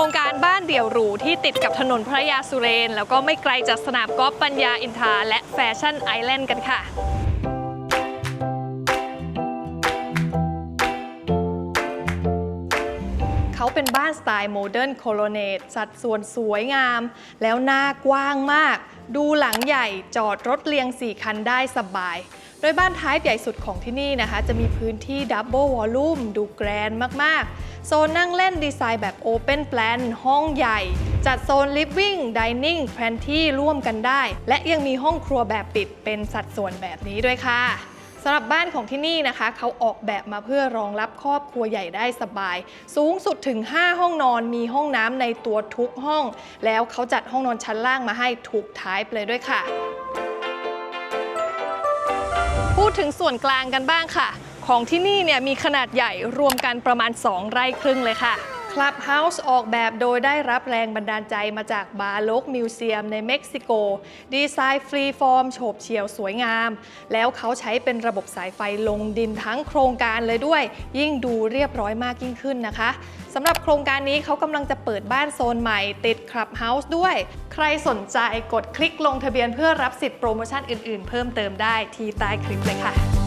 รงการบ้านเดี่ยวหรูที่ติดกับถนนพระยาสุเรน แล้วก็ไม่ไกลจากสนามกอล์ฟปัญญาอินทราและแฟชั่นไอแลนด์กันค่ะเขาเป็นบ้านสไตล์โมเดิร์นโคโลเนตสัดส่วนสวยงาม แล้วหน้ากว้างมาก ดูหลังใหญ่จอดรถเรียง 4 คันได้สบาย โดยบ้านท้ายใหญ่สุดของที่นี่นะคะ จะมีพื้นที่ดับเบิลวอลลุ่มดูแกรนมาก ๆ โซนนั่งเล่นดีไซน์แบบโอเ n นแ a ลนห้องใหญ่ จัดโซนลิฟวิ่งดิเนิ่งแพนที่ร่วมกันได้ และยังมีห้องครัวแบบปิดเป็นสัดส่วนแบบนี้ด้วยค่ะสำหรับบ้านของที่นี่นะคะ เขาออกแบบมาเพื่อรองรับครอบครัวใหญ่ได้สบาย สูงสุดถึง 5 ห้องนอนมีห้องน้ำในตัวทุกห้อง แล้วเขาจัดห้องนอนชั้นล่างมาให้ถูกท้ายไปเลยด้วยค่ะ ดถึงส่วนกลางกันบ้างค่ะ ของที่นี่เนี่ยมีขนาดใหญ่รวมกันประมาณ 2 ไร่ครึ่งเลยค่ะ Clubhouse ออกแบบโดยได้รับแรงบันดาลใจมาจากบาโลกมิวเซียมในเม็กซิโก ดีไซน์ฟรีฟอร์มโฉบเฉี่ยวสวยงาม แล้วเขาใช้เป็นระบบสายไฟลงดินทั้งโครงการเลยด้วย ยิ่งดูเรียบร้อยมากยิ่งขึ้นนะคะสำหรับโครงการนี้เขากำลังจะเปิดบ้านโซนใหม่ติด Clubhouse ด้วย ใครสนใจกดคลิกลงทะเบียนเพื่อรับสิทธิ์โปรโมชั่นอื่นๆ เพิ่มเติมได้ที่ใต้คลิปเลยค่ะ